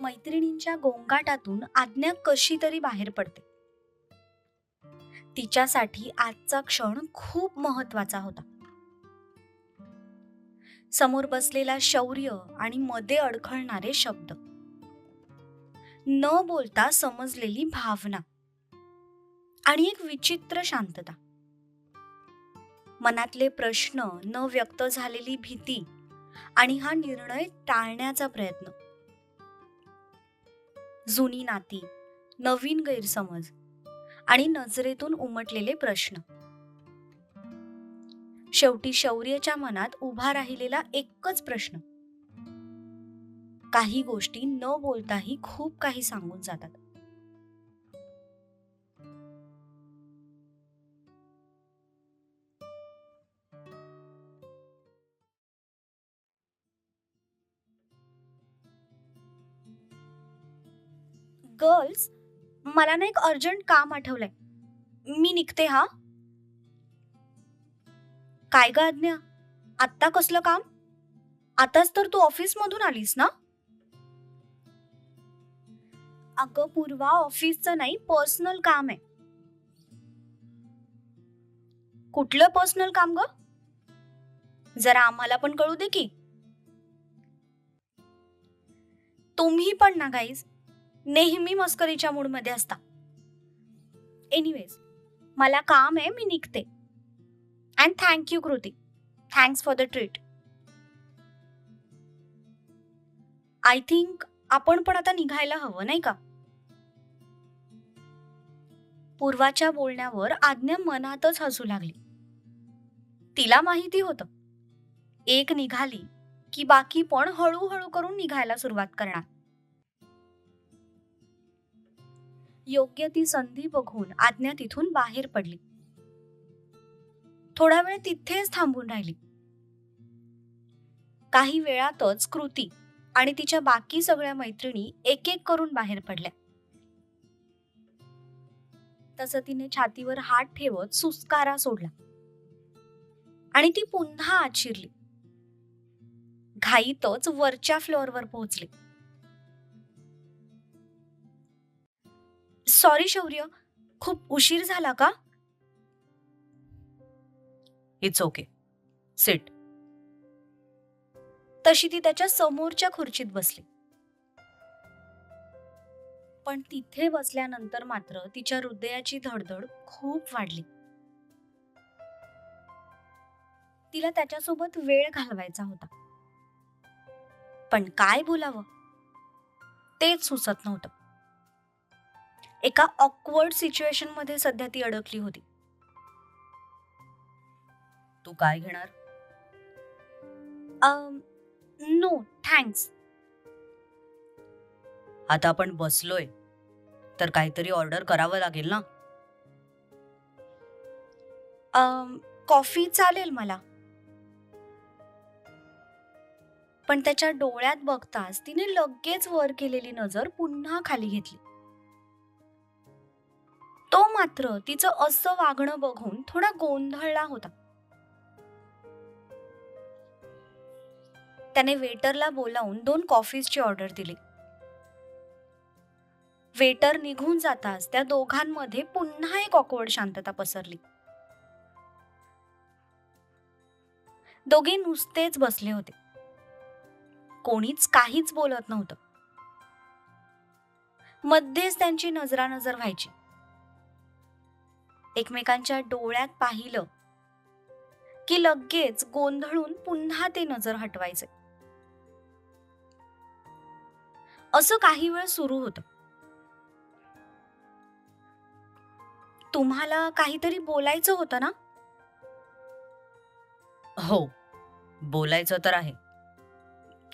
मैत्रिणींच्या गोंगाटातून आज्ञा कशी तरी बाहेर पडते. तिच्यासाठी आजचा क्षण खूप महत्त्वाचा होता. समोर बसलेला शौर्य आणि मध्ये अडखळणारे शब्द. न बोलता समजलेली भावना. आणि एक विचित्र शांतता. मनातले प्रश्न न व्यक्त झालेली भीती आणि हा निर्णय टाळण्याचा प्रयत्न. जुनी नाती नवीन गैरसमज आणि नजरेतून उमटलेले प्रश्न. शेवटी शौर्यच्या मनात उभा राहिलेला एकच प्रश्न. काही गोष्टी न बोलताही खूप काही सांगून जातात. गर्ल्स मला ना एक अर्जंट काम आठवलंय. मी निघते हा. काय ग आज्ञा? आत्ता कसलं काम? आताच तर तू ऑफिसमधून आलीस ना? अगं पूर्वा ऑफिसचं नाही पर्सनल काम आहे. कुठलं पर्सनल काम ग? जरा आम्हाला पण कळू दे की. तुम्ही पण ना गाईज नेहमी मस्करीच्या मूडमध्ये असता. एनिवेज मला काम आहे मी निघते. And thank you Kriti thanks for the treat I think आपण पण आता निघायला हवं नाही का? पूर्वाच्या बोलण्यावर आज्ञा मनातच हसू लागली. तिला माहिती होतं. एक निघाली की बाकी पण हळूहळू करून निघायला सुरुवात करणार. योग्य ती संधी बघून आज्ञा तिथून बाहेर पडली. थोडा वेळ तिथेच थांबून राहिली. काही वेळातच कृती आणि तिच्या बाकी सगळ्या मैत्रिणी एक एक करून बाहेर पडल्या. तसं तिने छातीवर हात ठेवत सुस्कारा सोडला. आणि ती पुन्हा आत शिरली घाईतच वरच्या फ्लोअरवर पोहोचली. सॉरी शौर्य खूप उशीर झाला का? इट्स ओके सिट तशी ती त्याच्या समोरच्या खुर्चीत बसली. पण तिथे बसल्यानंतर मात्र तिच्या हृदयाची धडधड खूप वाढली. तिला त्याच्यासोबत वेळ घालवायचा होता. पण काय बोलावं? तेच सुचत नव्हतं. एका ऑकवर्ड सिच्युएशनमध्ये सध्या ती अडकली होती. तू काय घेणार? नो थँक्स आता आपण बसलोय तर काहीतरी ऑर्डर करावं लागेल ना? कॉफी चालेल मला. पण त्याच्या डोळ्यात बघताच तिने लगेच वर केलेली नजर पुन्हा खाली घेतली. तो मात्र तिचं असं वागणं बघून थोडा गोंधळला होता. त्याने वेटरला बोलावून दोन कॉफीजची ऑर्डर दिली. वेटर निघून जाताच त्या दोघांमध्ये पुन्हा एक ऑकवर्ड शांतता पसरली. दोघे नुसतेच बसले होते. कोणीच काहीच बोलत नव्हतं. मध्येच त्यांची नजरानजर व्हायची. एकमेकांच्या डोळ्यात पाहिलं की लगेच गोंधळून पुन्हा ते नजर हटवायचे. असं काही वेळ सुरू होतं. तुम्हाला काहीतरी बोलायचं होतं ना? हो बोलायचं तर आहे.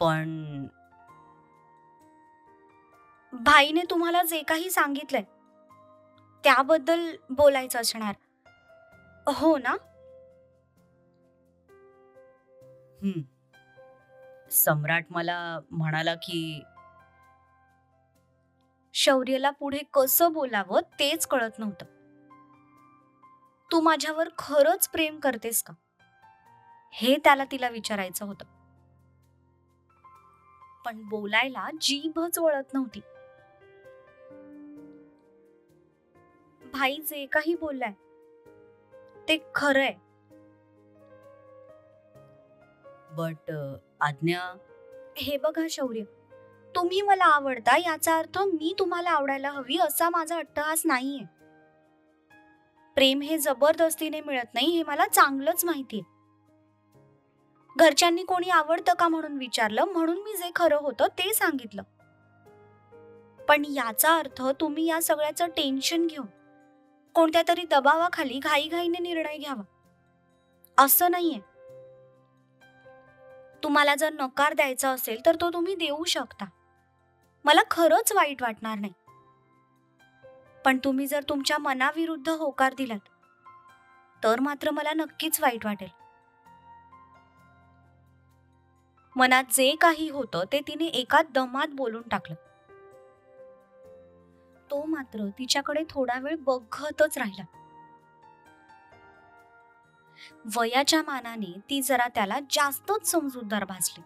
पण भाईने तुम्हाला जे काही सांगितलंय त्याबद्दल बोलायचं असणार. हो ना? हम्म. सम्राट मला म्हणाला की शौर्यला पुढे कसं बोलावं तेच कळत नव्हतं. तू माझ्यावर खरंच प्रेम करतेस का? हे त्याला तिला विचारायचं होतं. पण बोलायला जीभच वळत नव्हती. भाई जे काही बोललाय. ते खरंय. बट आज्ञा? हे बघा शौर्य तुम्ही मला आवडता याचा अर्थ मी तुम्हाला आवडायला हवी असा माझा अट्टहास नाहीये. प्रेम हे जबरदस्तीने मिळत नाही हे मला चांगलंच माहितीये. घरच्यांनी कोणी आवडतं का म्हणून विचारलं म्हणून मी जे खरं होतं ते सांगितलं. पण याचा अर्थ तुम्ही या सगळ्याचं टेन्शन घेऊन कोणत्या तरी दबावाखाली घाईघाईने निर्णय घ्यावा. असं नाहीये. तुम्हाला जर नकार द्यायचा असेल तर तो तुम्ही देऊ शकता. मला खरंच वाईट वाटणार नाही. पण तुम्ही जर तुमच्या मनाविरुद्ध होकार दिलात तर मात्र मला नक्कीच वाईट वाटेल. मनात जे काही होतं ते तिने एका दमात बोलून टाकलं. तो मात्र तिच्याकडे थोडा वेळ बघतच राहिला. वयाच्या मानाने ती जरा त्याला जास्तच समजूतदार भासली.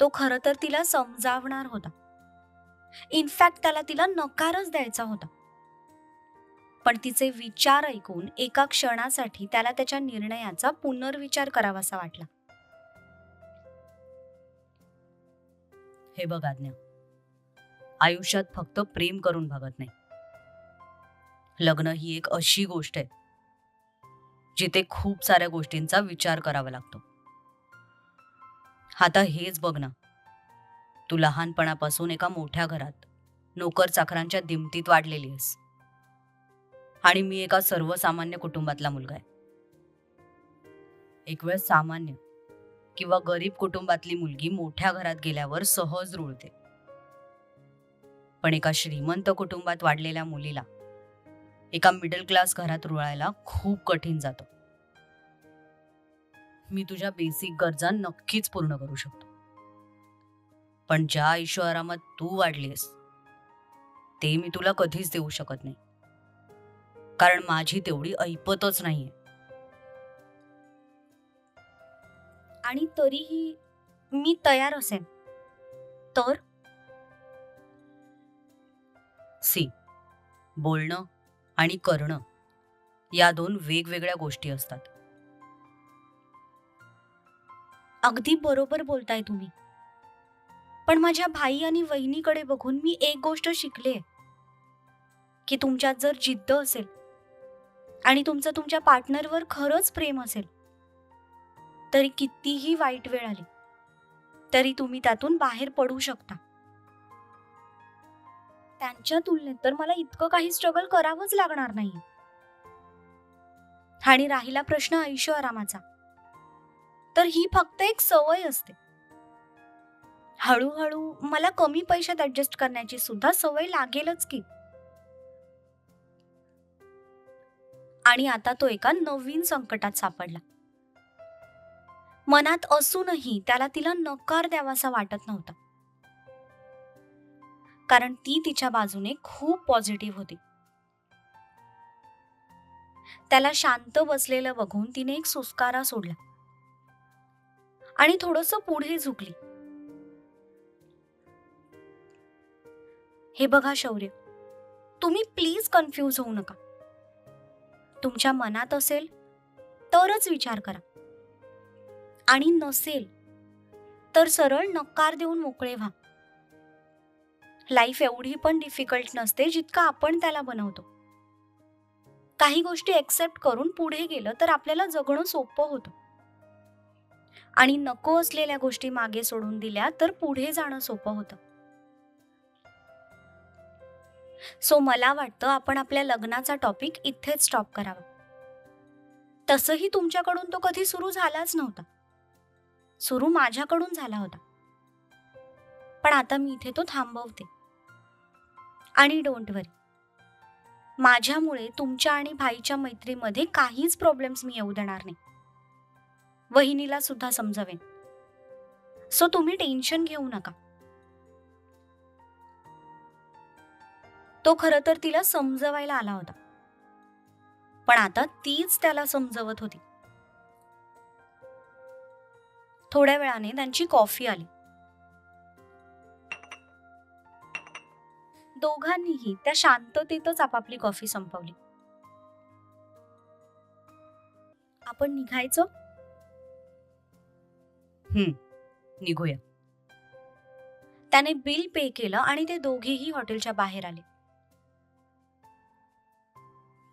तो खर तर तिला समजावणार होता. इनफॅक्ट त्याला तिला नकारच द्यायचा होता. पण तिचे विचार ऐकून एका क्षणासाठी त्याला त्याच्या निर्णयाचा पुनर्विचार करावासा वाटला. हे बघ आज्ञा. आयुष्यात फक्त प्रेम करून भागत नाही. लग्न ही एक अशी गोष्ट आहे जिथे खूप साऱ्या गोष्टींचा विचार करावा लागतो. आता हेच बघ ना तू लहानपणापासून एका मोठ्या घरात नोकर चाकरांच्या दिमतीत वाढलेली आहेस. आणि मी एका सर्वसामान्य कुटुंबातला मुलगा आहे. एक वेळ सामान्य किंवा गरीब कुटुंबातली मुलगी मोठ्या घरात गेल्यावर सहज रुळते. पण एका श्रीमंत कुटुंबात वाढलेल्या मुलीला एका मिडल क्लास घरात रुळायला खूप कठीण जातं. मी तुझ्या बेसिक गरजा नक्कीच पूर्ण करू शकतो. पण ज्या आयुष्य आरामात तू वाढलीस ते मी तुला कधीच देऊ शकत नाही. कारण माझी तेवढी ऐपतच नाहीये. आणि तरीही मी तयार असेन तर? सी. बोलणं आणि करणं या दोन वेगवेगळ्या गोष्टी असतात. अगदी बरोबर बोलताय तुम्ही. पण माझ्या भाई आणि वहिनीकडे बघून मी एक गोष्ट शिकले. की तुमच्यात जर जिद्द असेल आणि तुमचं तुमच्या पार्टनरवर खरंच प्रेम असेल तरी कितीही वाईट वेळ आली तरी तुम्ही त्यातून बाहेर पडू शकता. त्यांच्या तुलनेत तर मला इतकं काही स्ट्रगल करावंच लागणार नाही आणि राहिला प्रश्न आयुष्य आरामाचा. तर ही फक्त एक सवय असते. हळूहळू मला कमी पैशात ऍडजस्ट करण्याची सुद्धा सवय लागेलच की. आणि आता तो एका नवीन संकटात सापडला. मनात असूनही त्याला तिला नकार द्यावासा वाटत नव्हता. कारण ती तिच्या बाजूने खूप पॉझिटिव्ह होती. त्याला शांत बसलेलं बघून तिने एक सुस्कारा सोडला. आणि थोडस पुढे झुकली. हे बघा शौर्य तुम्ही प्लीज कन्फ्यूज होऊ नका. तुमच्या मनात असेल तरच विचार करा. आणि नसेल तर सरळ नकार देऊन मोकळे व्हा. लाईफ एवढी पण डिफिकल्ट नसते जितकं आपण त्याला बनवतो. काही गोष्टी एक्सेप्ट करून पुढे गेलं तर आपल्याला जगणं सोपं होतं. आणि नको असलेल्या गोष्टी मागे सोडून दिल्या तर पुढे जाणं सोपं होतं. सो मला वाटतं आपण आपल्या लग्नाचा टॉपिक इथेच स्टॉप करावा. तसंही तुमच्याकडून तो कधी सुरू झालाच नव्हता. सुरू माझ्याकडून झाला होता. पण आता मी इथे तो थांबवते. आणि डोंट वरी माझ्यामुळे तुमच्या आणि भाईच्या मैत्रीमध्ये काहीच प्रॉब्लेम्स मी येऊ देणार नाही. वहिनीला सुद्धा समजावेन. सो तुम्ही टेन्शन घेऊ नका. तो खर तर तिला समजवायला आला होता. पण आता तीच त्याला समजवत होती. थोड्या वेळाने त्यांची कॉफी आली. दोघांनीही त्या शांततेतच आपापली कॉफी संपवली. आपण निघायचं? निघूया. त्याने बिल पे केलं आणि ते दोघेही हॉटेलच्या बाहेर आले.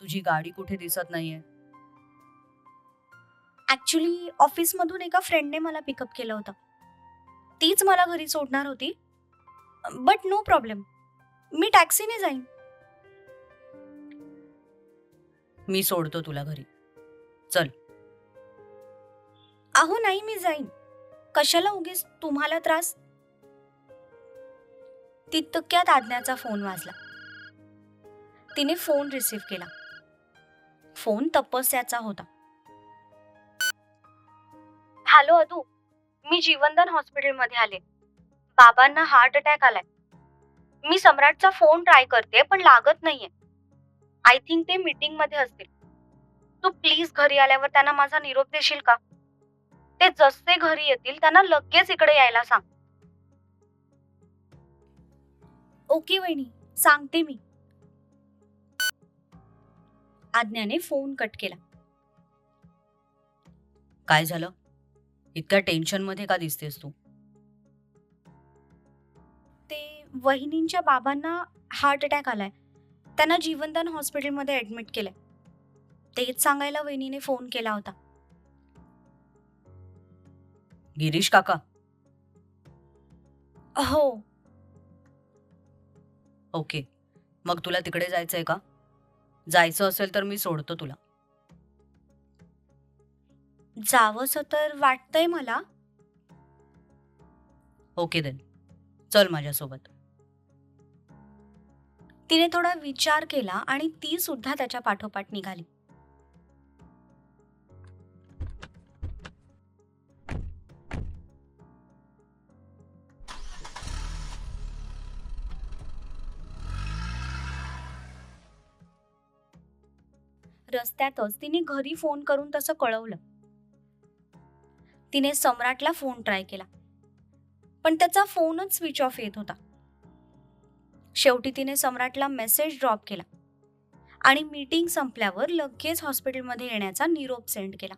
तुझी गाडी कुठे दिसत नाहीये? ऍक्च्युली ऑफिसमधून एका फ्रेंडने मला पिकअप केलं होतं. तीच मला घरी सोडणार होती. बट नो प्रॉब्लेम मी टॅक्सीने जाईन. मी सोडतो तुला घरी. अहो नाही मी जाईन. कशाला उगीच तुम्हाला त्रास? तितक्यात आज्ञाचा फोन वाजला. तिने फोन रिसीव्ह केला. फोन तपस्याचा होता. हॅलो अदू. मी जीवनदान हॉस्पिटलमध्ये आले. बाबांना हार्ट अटॅक आलाय. मी सम्राटचा फोन ट्राय करते पण लागत नाहीये. आय थिंक ते मीटिंगमध्ये असतील. तू प्लीज घरी आल्यावर त्यांना माझा निरोप देशील का? ते जसे घरी येतील त्यांना लगेच इकडे यायला सांग. ओके वहिनी सांगते मी. आज्ञाने फोन कट केला. काय झालं? इतक्या टेन्शनमध्ये का दिसतेस तू? वहिनींच्या बाबांना हार्ट अटॅक आलाय. त्यांना जीवनदान हॉस्पिटलमध्ये ऍडमिट केलंय. तेच सांगायला वहिनीने फोन केला होता. गिरीश काका. हो. ओके. मग तुला तिकडे जायचंय का? जायचं असेल तर मी सोडतो तुला. जावंसं तर वाटतंय मला. Okay then. चल माझ्यासोबत. तिने थोडा विचार केला आणि ती सुद्धा त्याच्या पाठोपाठ निघाली. रस्त्यातच तिने घरी फोन करून तसं कळवलं. तिने सम्राटला फोन ट्राय केला. पण त्याचा फोनच स्विच ऑफ येत होता. शेवटी तिने सम्राटला मेसेज ड्रॉप केला. आणि मीटिंग संपल्यावर लगेच हॉस्पिटलमध्ये येण्याचा निरोप सेंड केला.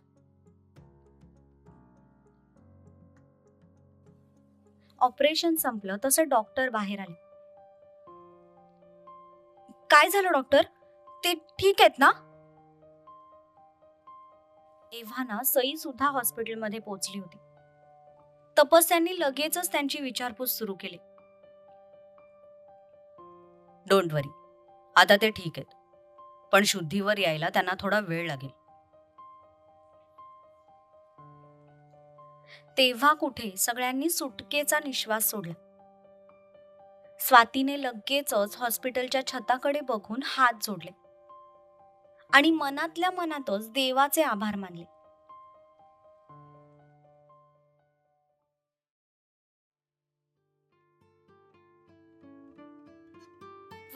ऑपरेशन संपलं तसं डॉक्टर बाहेर आले. काय झालं डॉक्टर ते ठीक आहेत ना? एव्हाना सई सुद्धा हॉस्पिटलमध्ये पोहोचली होती. तपस्यांनी लगेचच त्यांची विचारपूस सुरू केली. डोंट वरी आता ते ठीक आहेत. पण शुद्धीवर यायला त्यांना थोडा वेळ लागेल. तेव्हा कुठे सगळ्यांनी सुटकेचा निश्वास सोडला. स्वातीने लगेचच हॉस्पिटलच्या छताकडे बघून हात जोडले. आणि मनातल्या मनातच देवाचे आभार मानले.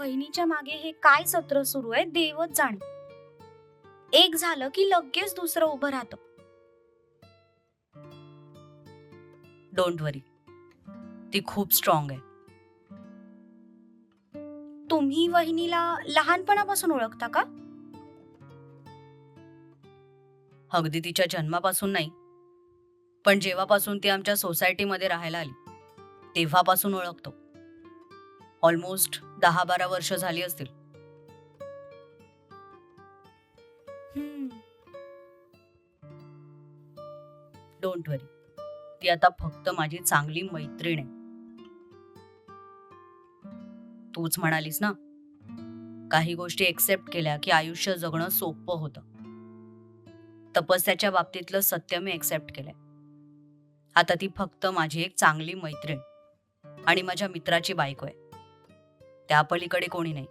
वहिनीच्या मागे हे काय सत्र सुरू आहे देवच जाणे एक झालं की लगेच दुसरं उभं राहतं. डोंट वरी ती खूप स्ट्रॉंग आहे. तुम्ही वहिनीला लहानपणापासून ओळखता का? अगदी तिच्या जन्मापासून नाही. पण जेव्हापासून ती आमच्या सोसायटीमध्ये राहायला आली तेव्हापासून ओळखतो. ऑलमोस्ट दहा बारा वर्ष झाली असतील. डोंट वरी ती आता फक्त माझी चांगली मैत्रीण आहे. तूच म्हणालीस ना? काही गोष्टी एक्सेप्ट केल्या की आयुष्य जगणं सोपं होतं. तपस्याच्या बाबतीतलं सत्य मी एक्सेप्ट केलंय. आता ती फक्त माझी एक चांगली मैत्रीण आणि माझ्या मित्राची बायको आहे. त्या पलीकडे कोणी नाही.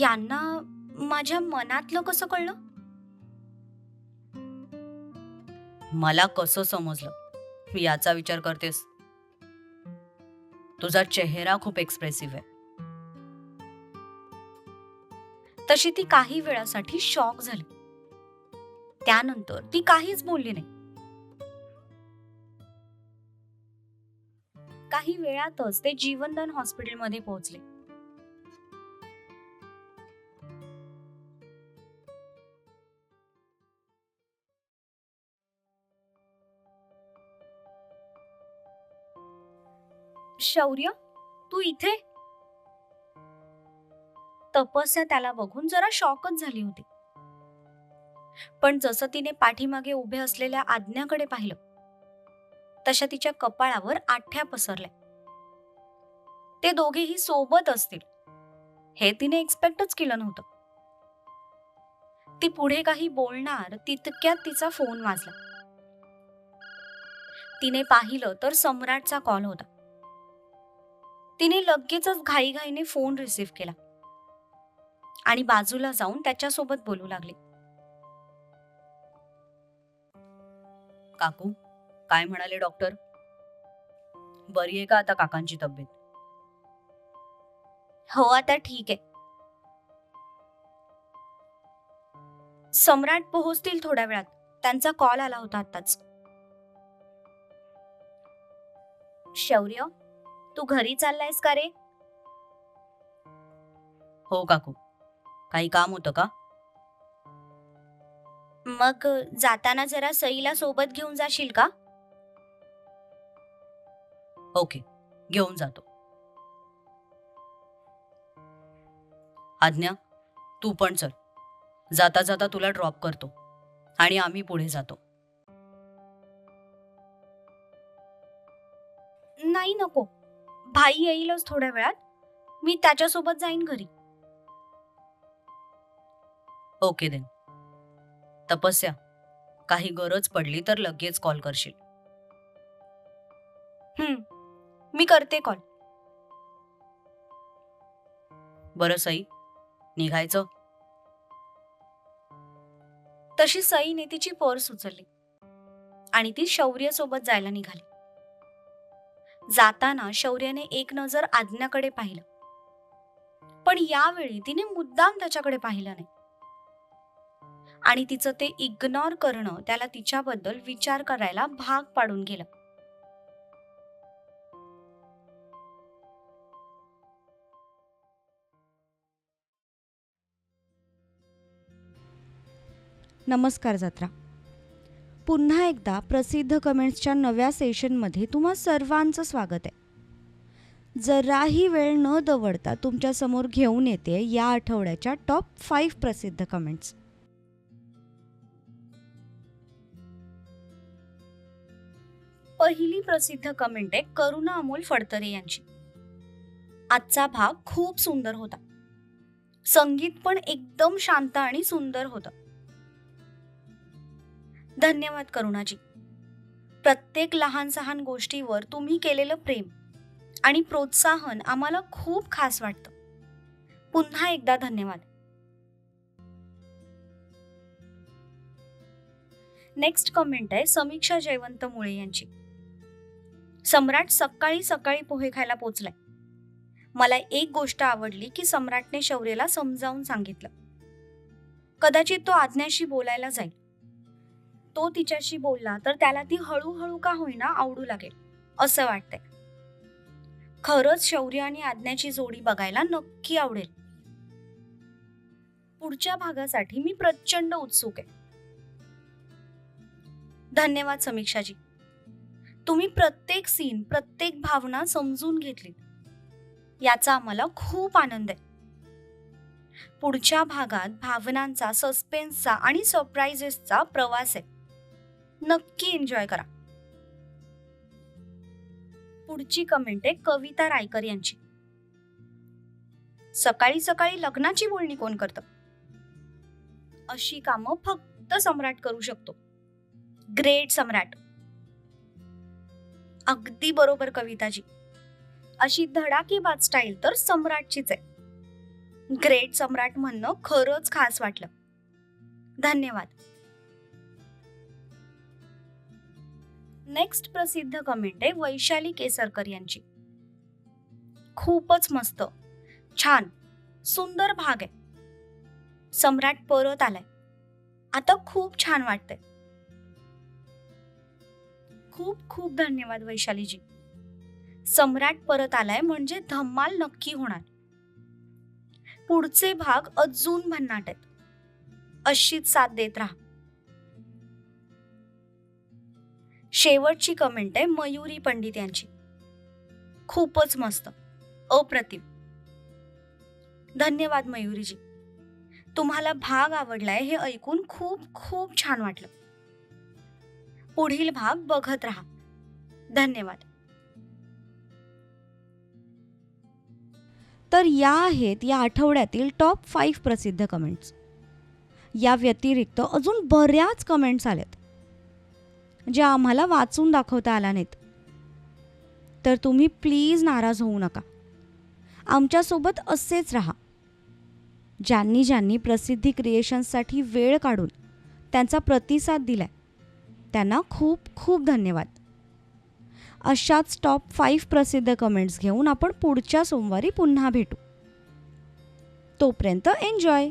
यांना माझ्या मनातलं कसं कळलं? मला कसं समजलं? मी याचा विचार करतेस. तुझा चेहरा खूप एक्सप्रेसिव्ह आहे. तशी ती काही वेळासाठी शॉक झाली. त्यानंतर ती काहीच बोलली नाही. काही वेळातच ते जीवनदान हॉस्पिटलमध्ये पोहोचले. शौर्य तू इथे? तपस्या त्याला बघून जरा शॉकच झाली होती. पण जसं तिने पाठीमागे उभे असलेल्या आज्ञाकडे पाहिलं तशा तिच्या कपाळावर आठ्या पसरल्या. ते दोघेही सोबत असतील. हे तिने एक्सपेक्टच केलं नव्हतं. ती पुढे काही बोलणार तितक्यात तिचा फोन वाजला. तिने पाहिलं तर सम्राटचा कॉल होता. तिने लगेचच घाईघाईने फोन रिसीव्ह केला. आणि बाजूला जाऊन त्याच्यासोबत बोलू लागली. काकू काय म्हणाले डॉक्टर? बरी आहे का आता काकांची तब्येत? हो आता ठीक आहे. सम्राट पोहोचतील थोड्या वेळात. त्यांचा कॉल आला होता आताच शौर्य तू घरी चाललायस का रे? हो काकू. काही काम होतं का? मग जाताना जरा सईला सोबत घेऊन जाशील का? ओके घेऊन जातो. आज्ञा तू पण चल. जाता जाता तुला ड्रॉप करतो आणि आम्ही पुढे जातो. नाही नको. भाई येईलच थोड्या वेळात. मी त्याच्यासोबत जाईन घरी. Okay then. तपस्या. काही गरज पडली तर लगेच कॉल करशील. हम्म. मी करते कॉल बरं सई. निघायचं? तशी सईने तिची पर्स उचलली आणि ती शौर्य सोबत जायला निघाली. जाताना शौर्याने एक नजर आज्ञाकडे पाहिलं. पण यावेळी तिने मुद्दाम त्याच्याकडे पाहिलं नाही. आणि तिचं ते इग्नोर करणं त्याला तिच्याबद्दल विचार करायला भाग पाडून गेलं. नमस्कार जत्रा. पुन्हा एकदा प्रसिद्ध कमेंट्सच्या नव्या सेशनमध्ये तुम्हा सर्वांचं स्वागत आहे. जराही वेळ न दवडता तुमच्यासमोर घेऊन येते या आठवड्याच्या टॉप फाईव्ह प्रसिद्ध कमेंट्स पहिली प्रसिद्ध कमेंट आहे करुणा अमोल फडतरे यांची. आजचा भाग खूप सुंदर होता. संगीत पण एकदम शांत आणि सुंदर होतं. धन्यवाद करुणाजी. प्रत्येक लहान सहान गोष्टीवर तुम्ही केलेलं प्रेम आणि प्रोत्साहन आम्हाला खूप खास वाटतं. पुन्हा एकदा धन्यवाद. नेक्स्ट कमेंट आहे समीक्षा जयवंत मुळे यांची. सम्राट सकाळी सकाळी पोहे खायला पोचलाय. मला एक गोष्ट आवडली की सम्राटने शौर्यला समजावून सांगितलं. कदाचित तो आज्ञाशी बोलायला जाईल. तो तिच्याशी बोलला तर त्याला ती हळूहळू का होईना आवडू लागेल असं वाटतंय. खरंच शौर्य आणि आज्ञाची जोडी बघायला नक्की आवडेल. पुढच्या भागासाठी मी प्रचंड उत्सुक आहे. धन्यवाद समीक्षाजी. तुम्ही प्रत्येक सीन प्रत्येक भावना समजून घेतली याचा आम्हाला खूप आनंद आहे. पुढच्या भागात भावनांचा सस्पेन्सचा आणि सरप्राइजेसचा प्रवास आहे. नक्की एन्जॉय करा. पुढची कमेंट आहे कविता रायकर यांची. सकाळी सकाळी लग्नाची बोलणी कोण करतं? अशी कामं फक्त सम्राट करू शकतो. ग्रेट सम्राट. अगदी बरोबर कविताजी. अशी धडाकेबाज स्टाईल तर सम्राटचीच आहे. ग्रेट सम्राट म्हणणं खरंच खास वाटलं. धन्यवाद. नेक्स्ट प्रसिद्ध कमेंट आहे वैशाली केसरकर यांची. खूपच मस्त. छान. सुंदर भाग आहे. सम्राट परत आलाय. आता खूप छान वाटतंय. खूप खूप धन्यवाद वैशालीजी. सम्राट परत आलाय म्हणजे धम्माल नक्की होणार. पुढचे भाग अजून भन्नाट आहेत. अशीच साथ देत राहा. शेवटची कमेंट आहे मयुरी पंडित यांची. खूपच मस्त. अप्रतिम. धन्यवाद मयुरीजी. तुम्हाला भाग आवडलाय हे ऐकून खूप खूप छान वाटलं. पुढील भाग बघत राहा. धन्यवाद. तर या आहेत या आठवड्यातील टॉप फाईव्ह प्रसिद्ध कमेंट्स या व्यतिरिक्त अजून बऱ्याच कमेंट्स आल्यात. ज्या आम्हाला वाचून दाखवता आल्या नाहीत. तर तुम्ही प्लीज नाराज होऊ नका. आमच्यासोबत असेच राहा. ज्यांनी ज्यांनी प्रसिद्धी क्रिएशन्ससाठी वेळ काढून त्यांचा प्रतिसाद दिलाय त्यांना खूप खूप धन्यवाद. अशाच टॉप फाईव्ह प्रसिद्ध कमेंट्स घेऊन आपण पुढच्या सोमवारी पुन्हा भेटू. तोपर्यंत एन्जॉय